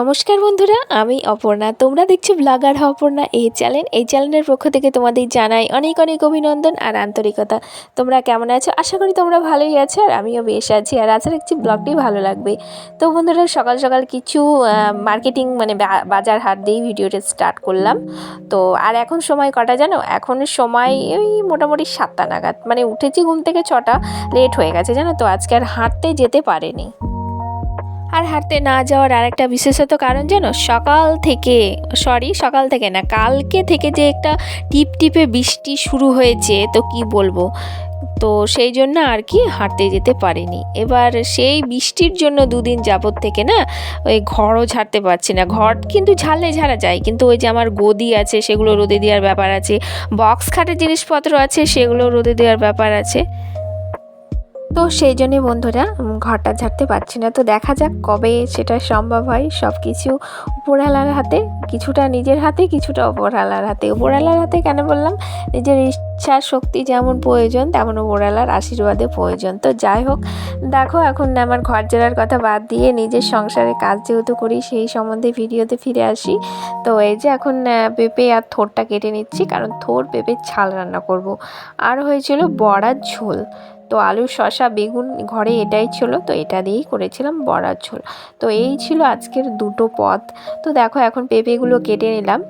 নমস্কার বন্ধুরা, আমি অপর্ণা। তোমরা দেখছ ব্লগার অপর্ণা, এই চ্যানেল এই চ্যানেলের পক্ষ থেকে তোমাদের জানাই অনেক অনেক অভিনন্দন আর আন্তরিকতা। তোমরা কেমন আছো? আশা করি তোমরা ভালোই আছো আর আমিও বেশ আছি আর আশা রাখছি ব্লগটি ভালো লাগবে। তো বন্ধুরা, সকাল সকাল কিছু মার্কেটিং মানে বাজার হাট দিয়েই ভিডিওটা স্টার্ট করলাম। তো আর এখন সময় কটা জানো? এখন সময় ওই মোটামুটি সাতটা নাগাদ। মানে উঠেছি ঘুম থেকে ছটা লেট হয়ে গেছে জানো? তো আজকে আর হাঁটতে যেতে পারেনি। আর হাঁটতে না যাওয়ার আরেকটা বিশেষত কারণ জানো, সকাল থেকে সরি সকাল থেকে না, কালকে থেকে যে একটা টিপ টিপে বৃষ্টি শুরু হয়েছে, তো কি বলব? তো সেই জন্য আর কি হাঁটতে যেতে পারিনি। এবার সেই বৃষ্টির জন্য দুদিন যাবত থেকে না, ওই ঘরও ঝাড়তে পারছি না। ঘর কিন্তু ঝাড়লে ঝাড়া যায়, কিন্তু ওই যে আমার গদি আছে, সেগুলো রোদে দেওয়ার ব্যাপার আছে, বক্স খাটের জিনিসপত্র আছে, সেগুলো রোদে দেওয়ার ব্যাপার আছে। তো সেই জন্যে বন্ধুরা ঘরটা ঝাড়তে পারছি না। তো দেখা যাক কবে সেটা সম্ভব হয়। সব কিছু উপরওয়ালার হাতে, কিছুটা নিজের হাতে, কিছুটা উপরওয়ালার হাতে। উপরওয়ালার হাতে কেন বললাম? নিজের ইচ্ছা শক্তি যেমন প্রয়োজন, তেমন উপরওয়ালার আশীর্বাদে প্রয়োজন। তো যাই হোক, দেখো এখন আমার ঘর ঝাড়ার কথা বাদ দিয়ে নিজের সংসারে কাজ যেহেতু করি, সেই সম্বন্ধে ভিডিওতে ফিরে আসি। তো এই যে এখন পেঁপে আর থোরটা কেটে নিচ্ছি, কারণ থোর, পেঁপের ছাল রান্না করব। আর হয়েছিল বড়ার ঝোল। তো আলু, শসা, বেগুন ঘরে এটাই ছিল। তো এটা দিয়েই করেছিলাম বড়ার ঝোল। তো এই ছিল আজকের দুটো পদ। তো দেখো এখন পেঁপেগুলো কেটে নিলাম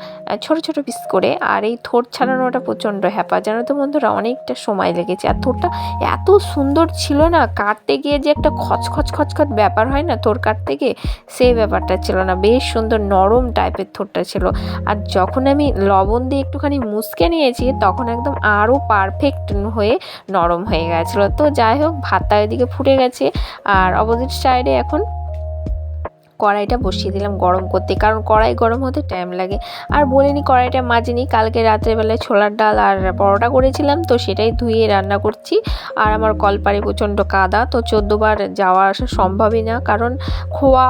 ছোট ছোট পিস করে। আর এই থোর ছাড়ানোটা প্রচণ্ড হ্যাপা। জানো তো বন্ধুরা, অনেকটা সময় লেগেছে। আর থোরটা এত সুন্দর ছিল না, কাটতে গিয়ে যে একটা খচখচ খচখচ ব্যাপার হয় না থোর কাটতে গিয়ে সেই ব্যাপারটা ছিল না। বেশ সুন্দর নরম টাইপের থোরটা ছিল। আর যখন আমি লবণ দিয়ে একটুখানি মুসকে নিয়েছি, তখন একদম আরও পারফেক্ট হয়ে নরম হয়ে গেছিল। তো যাই হোক ভাতটা এদিকে ফুটে গেছে। আর অপোজিট সাইডে এখন কড়াইটা বসিয়ে দিলাম গরম করতে, কারণ কড়াই গরম হতে টাইম লাগে। আর বলিনি কড়াইটা মাজিনি, কালকে রাত্রেবেলায় ছোলার ডাল আর পরোটা করেছিলাম, তো সেটাই ধুয়ে রান্না করছি। আর আমার কলপারে প্রচণ্ড কাদা, তো চোদ্দোবার যাওয়া আসা সম্ভবই না, কারণ খোয়া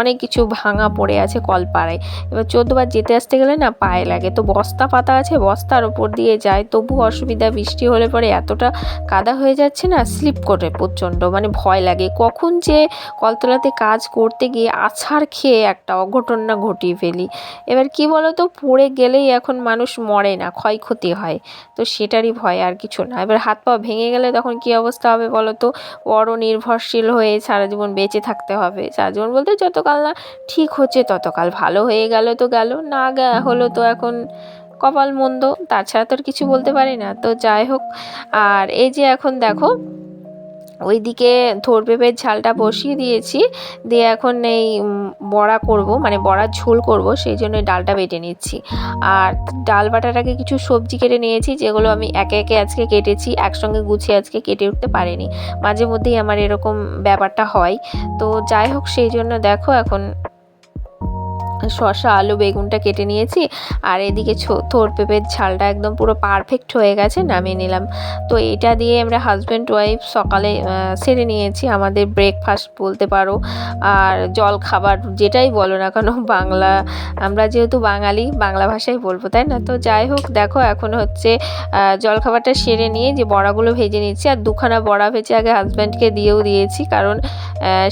অনেক কিছু ভাঙা পড়ে আছে কলপাড়ায়। এবার চোদ্দোবার যেতে আসতে গেলে না পায়ে লাগে, তো বস্তা পাতা আছে, বস্তার ওপর দিয়ে যায়, তবু অসুবিধা বৃষ্টি হলে পরে এতটা কাদা হয়ে যাচ্ছে না, স্লিপ করে প্রচণ্ড মানে ভয় লাগে। কখন যে কলতলাতে কাজ করতে গিয়ে আছাড় খেয়ে একটা অঘটন না ঘটিয়ে ফেলি। এবার কি বলো তো পড়ে গেলেই এখন মানুষ মরে না, ক্ষয়ক্ষতি হয়। তো সেটারই ভয় আর কিছু না। এবার হাত পা ভেঙে গেলে তখন কি অবস্থা হবে বলো তো বড় নির্ভরশীল হয়ে সারা জীবন বেঁচে থাকতে হবে। সারা জীবন বলতে যতকাল না ঠিক হচ্ছে ততকাল ভালো হয়ে গেল তো গেল, না হলো তো এখন কপাল মন্দ। তাছাড়া তো আর কিছু বলতে পারি না। তো যাই হোক, আর এই যে এখন দেখো ওইদিকে থোর পেঁপের ঝালটা বসিয়ে দিয়েছি। দিয়ে এখন এই বড়া করব মানে বড়ার ঝোল করব, সেই জন্য ডালটা বেটে নিচ্ছি। আর ডাল বাটাটাকে কিছু সবজি কেটে নিয়েছি, যেগুলো আমি একে একে আজকে কেটেছি, একসঙ্গে গুছিয়ে আজকে কেটে উঠতে পারিনি। মাঝে মধ্যেই আমার এরকম ব্যাপারটা হয়। তো যাই হোক, সেই জন্য দেখো এখন শসা, আলু, বেগুনটা কেটে নিয়েছি। আর এদিকে থোর পেঁপের ঝালটা একদম পুরো পারফেক্ট হয়ে গেছে, নামিয়ে নিলাম। তো এটা দিয়ে আমরা হাজব্যান্ড ওয়াইফ সকালে সেরে নিয়েছি আমাদের ব্রেকফাস্ট বলতে পারো। আর জল খাবার যেটাই বলো না কেন, বাংলা, আমরা যেহেতু বাঙালি, বাংলা ভাষাই বলব, তাই না? তো যাই হোক, দেখো এখন হচ্ছে জলখাবারটা সেরে নিয়ে যে বড়াগুলো ভেজে নিচ্ছি, আর দুখানা বড়া ভেজে আগে হাজব্যান্ডকে দিয়েও দিয়েছি, কারণ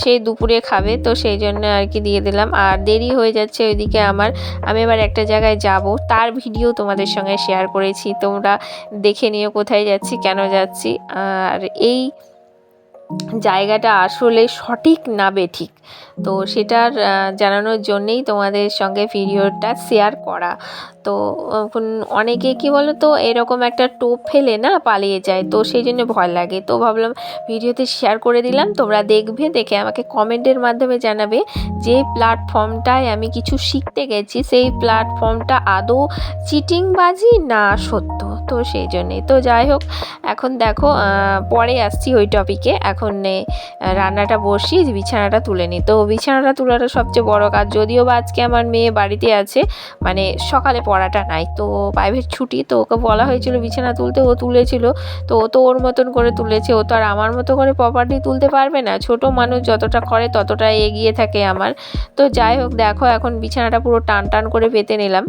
সেই দুপুরে খাবে, তো সেই জন্য আর কি দিয়ে দিলাম। আর দেরি হয়ে যাচ্ছে ওইদিকে আমার। আমি এবার একটা জায়গায় যাব। তার ভিডিও তোমাদের সঙ্গে শেয়ার করেছি। তোমরা দেখে নিও কোথায় যাচ্ছি, কেন যাচ্ছি। আর এই জায়গাটা আসলে সঠিক না বেঠিক। তো সেটার জানানোর জন্যেই তোমাদের সঙ্গে ভিডিওটা শেয়ার করা। তো অনেকে কি বলো তো এরকম একটা টোপ ফেলে না পালিয়ে যায়, তো সেই জন্য ভয় লাগে। তো ভাবলাম ভিডিওতে শেয়ার করে দিলাম, তোমরা দেখবে, দেখে আমাকে কমেন্টের মাধ্যমে জানাবে যে প্ল্যাটফর্মটায় আমি কিছু শিখতে গেছি, সেই প্ল্যাটফর্মটা আদৌ চিটিংবাজি না সত্য? তো সেই জন্যেই। তো যাই হোক, এখন দেখো পরে আসছি ওই টপিকে এখন রান্নাটা বসিয়ে বিছানাটা তুলে নিই। তো বিছানাটা তোলাটা সবচেয়ে বড় কাজ। যদিও বা আজকে আমার মেয়ে বাড়িতে আছে মানে সকালে পড়াটা নাই। তো প্রাইভেট ছুটি, তো ওকে বলা হয়েছিল বিছানা তুলতে, ও তুলেছিল। তো ও তো ওর মতন করে তুলেছে। ও তো আর আমার মতো করে প্রপার্টি তুলতে পারবে না। ছোট মানুষ যতটা করে ততটা এগিয়ে থাকে আমার। তো যাই হোক, দেখো, এখন বিছানাটা পুরো টান টান করে পেতে নিলাম।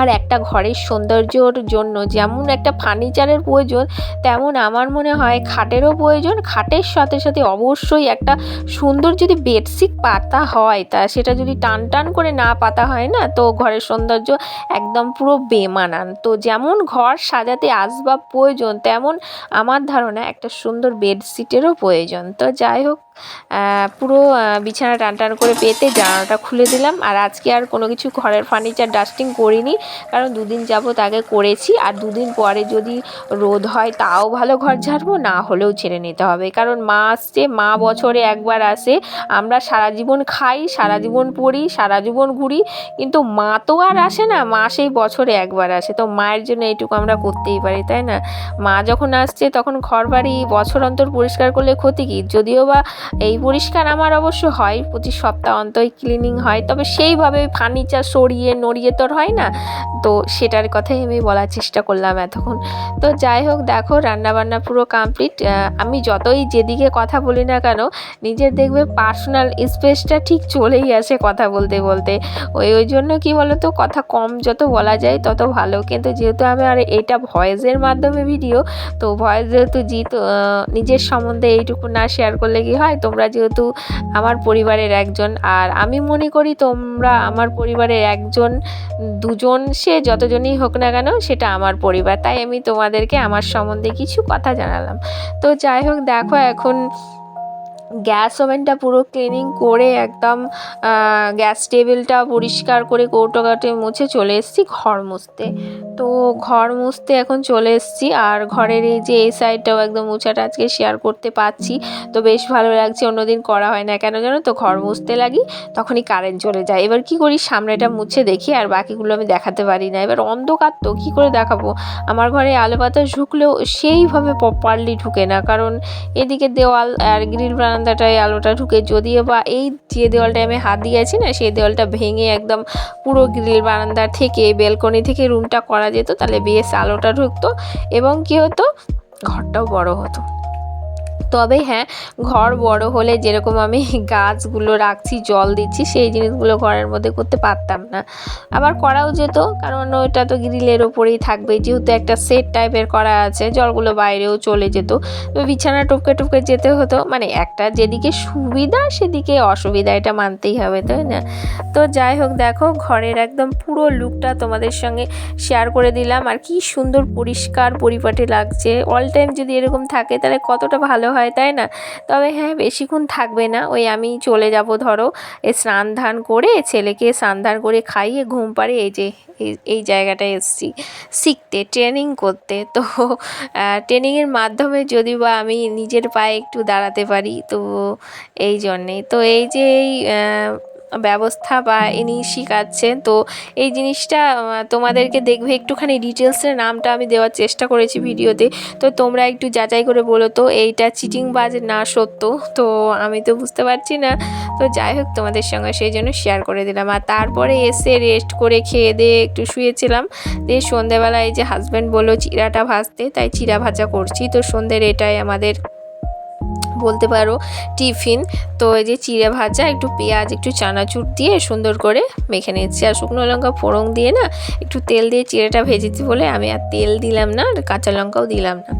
আর একটা ঘরের সৌন্দর্যর জন্য, যেমন একটা ফার্নিচারের প্রয়োজন, তেমন আমার মনে হয় খাটেরও প্রয়োজন। খাটের সাথে সাথে অবশ্যই একটা সুন্দর যদি বেডশিট পাতা হয়, তা সেটা যদি টান টান করে না পাতা হয় না, তো ঘরের সৌন্দর্য একদম পুরো বেমানান। তো যেমন ঘর সাজাতে আসবাব প্রয়োজন, তেমন আমার ধারণা একটা সুন্দর বেডশিটেরও প্রয়োজন। তো যাই হোক পুরো বিছানা টান টান করে পেতে জানালাটা খুলে দিলাম। আর আজকে আর কোনো কিছু ঘরের ফার্নিচার ডাস্টিং করিনি, কারণ দুদিন যাবত আগে করেছি। আর দুদিন পরে যদি রোদ হয়, তাও ভালো ঘর ঝাড়বো, না হলেও ছেড়ে নিতে হবে। কারণ মা আসছে, মা বছরে একবার আসে। আমরা সারা জীবন খাই, সারা জীবন পড়ি, সারা জীবন ঘুরি। কিন্তু মা তো আর আসে না, মা সেই বছরে একবার আসে। তো মায়ের জন্য এইটুকু আমরা করতেই পারি, তাই না? মা যখন আসছে, তখন ঘর বাড়ি বছর অন্তর পরিষ্কার করলে ক্ষতি কী? যদিও বা এই পরিষ্কার আমার অবশ্য হয়, প্রতি সপ্তাহ অন্তই ক্লিনিং হয়, তবে সেইভাবে ফার্নিচার সরিয়ে নড়িয়ে তোর হয় না। তো সেটার কথাই আমি বলার চেষ্টা করলাম এতক্ষণ। তো যাই হোক, দেখো রান্নাবান্না পুরো কমপ্লিট আমি যতই যেদিকে কথা বলি না কেন, নিজের দেখবে পার্সোনাল স্পেসটা ঠিক চলেই আসে কথা বলতে বলতে। ওই ওই জন্য কি বলতো, কথা কম যত বলা যায় তত ভালো। কিন্তু যেহেতু আমি আর এটা ভয়েসের মাধ্যমে ভিডিও তো ভয়েস যেহেতু জিত নিজের সম্বন্ধে এইটুকু না শেয়ার করলে কি হয়? তোমরা যেহেতু আমার পরিবারের একজন, আর আমি মনে করি তোমরা আমার পরিবারের একজন, দুজন, সে যতজনই হোক না কেন সেটা আমার পরিবার। তাই আমি তোমাদেরকে আমার সম্বন্ধে কিছু কথা জানালাম। তো যাই হোক, দেখো এখন গ্যাস ওভেনটা পুরো ক্লিনিং করে একদম গ্যাস টেবিলটা পরিষ্কার করে কৌটো কাটে মুছে চলে এসেছি ঘর মুছতে। তো ঘর মুছতে এখন চলে এসেছি আর ঘরের এই যে এই সাইডটাও একদম মুছাটা আজকে শেয়ার করতে পারছি। তো বেশ ভালো লাগছে, অন্যদিন করা হয় না কেন জানো তো? ঘর মুছতে লাগি, তখনই কারেন্ট চলে যায়। এবার কি করি? সামনেটা মুছে দেখি আর বাকিগুলো আমি দেখাতে পারি না। এবার অন্ধকার তো, কী করে দেখাবো? আমার ঘরে আলো বাতাস ঢুকলেও সেইভাবে প্রপারলি ঢুকে না। কারণ এদিকে দেওয়াল আর গ্রিল বারান্দাটায় আলোটা ঢুকে যদিও বা এই যে দেওয়ালটায় আমি হাত দিয়েছি না, সেই দেওয়ালটা ভেঙে একদম পুরো গ্রিল বারান্দা থেকে বেলকনি থেকে রুমটা করা করা যেত তাহলে বেশ আলোটা ঢুকতো এবং কি হতো? ঘরটাও বড় হতো। তবে হ্যাঁ ঘর বড় হলে যেরকম আমি গাছগুলো রাখছি, জল দিচ্ছি, সেই জিনিসগুলো ঘরের মধ্যে করতে পারতাম না। আবার করাও যেত, কারণ ওইটা তো গ্রিলের ওপরেই থাকবে। যেহেতু একটা সেট টাইপের করা আছে, জলগুলো বাইরেও চলে যেত। তো বিছানা টুপকে টুপকে যেতে হতো। মানে একটা যেদিকে সুবিধা, সেদিকে অসুবিধা, এটা মানতেই হবে, তাই না? তো যাই হোক, দেখো, ঘরের একদম পুরো লুকটা তোমাদের সঙ্গে শেয়ার করে দিলাম। আর কি সুন্দর পরিষ্কার পরিপাটি লাগছে। অল টাইম যদি এরকম থাকে, তাহলে কতটা ভালো হয়, তাই না? তবে হ্যাঁ বেশিক্ষণ থাকবে না। ওই আমি চলে যাব, ধরো স্নান ধান করে ছেলেকে স্নান ধান করে খাইয়ে ঘুম পাড়ে এই যে, এই জায়গাটায় এসছি। শিখতে ট্রেনিং করতে। তো ট্রেনিংয়ের মাধ্যমে যদি বা আমি নিজের পায়ে একটু দাঁড়াতে পারি, তো এই জন্যে তো এই যে এই ব্যবস্থা বা ইনি শেখাচ্ছেন। তো এই জিনিসটা তোমাদেরকে দেখবে একটুখানি ডিটেলসের নামটা আমি দেওয়ার চেষ্টা করেছি ভিডিওতে। তো তোমরা একটু যাচাই করে বলো তো, এইটা চিটিং বাজ না সত্য? তো আমি তো বুঝতে পারছি না। তো যাই হোক, তোমাদের সঙ্গে সেই জন্য শেয়ার করে দিলাম। আর তারপরে এসে রেস্ট করে খেয়ে দিয়ে একটু শুয়েছিলাম। দিয়ে সন্ধেবেলায় যে হাজব্যান্ড বলল, চিরাটা ভাজতে, তাই চিরা ভাজা করছি। তো সন্ধ্যের এটাই আমাদের বলতে পারো, টিফিন। তো এই যে চিড়ে ভাজা, একটু পেঁয়াজ, একটু চানাচুর দিয়ে সুন্দর করে মেখে নিচ্ছি আর শুকনো লঙ্কা ফোড়ন দিয়ে না, একটু তেল দিয়ে চিড়েটা ভেজেছি বলে আমি আর তেল দিলাম না, আর কাঁচা লঙ্কাও দিলাম না।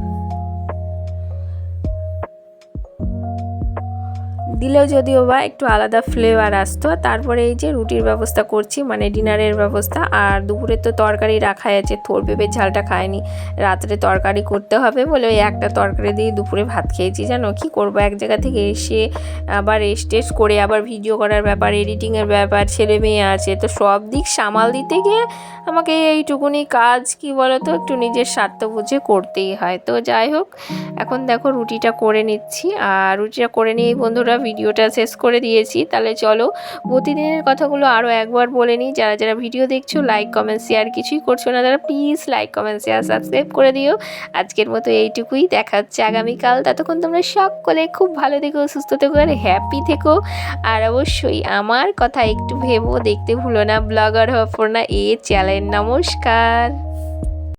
দিলেও যদিও বা একটু আলাদা ফ্লেভার আসতো, তারপরে এই যে রুটির ব্যবস্থা করছি মানে ডিনারের ব্যবস্থা, আর দুপুরে তো তরকারি রাখাই আছে, থোর পেঁপের ঝালটা খায়নি রাত্রে তরকারি করতে হবে বলে ওই একটা তরকারি দিয়ে দুপুরে ভাত খেয়েছি, জানো কি করব? এক জায়গা থেকে এসে আবার রেস্ট টেস্ট করে আবার ভিডিও করার ব্যাপার এডিটিংয়ের ব্যাপার, ছেলে মেয়ে আছে, তো সব দিক সামাল দিতে গিয়ে আমাকে এইটুকুনি কাজ, কি বলতো, একটু নিজের স্বার্থ বুঝে করতেই হয়। তো যাই হোক, এখন দেখো রুটিটা করে নিচ্ছি, আর রুটিটা করে নিয়ে বন্ধুরা ভিডিওটা শেষ করে দিয়েছি। তাহলে চলো প্রতিদিনের কথাগুলো আরও একবার বলে নিই। যারা যারা ভিডিও দেখছ লাইক কমেন্ট শেয়ার কিছুই করছ না, তারা please like comment share subscribe করে দিও। আজকের মতো এইটুকুই। দেখা হচ্ছে আগামীকাল। ততক্ষণ তোমরা সকলে খুব ভালো থেকো, সুস্থ থেকো আর হ্যাপি থেকো। আর অবশ্যই আমার কথা একটু ভেবো, দেখতে ভুলো না। ব্লগার হওয়ার না এ চ্যানেল নমস্কার।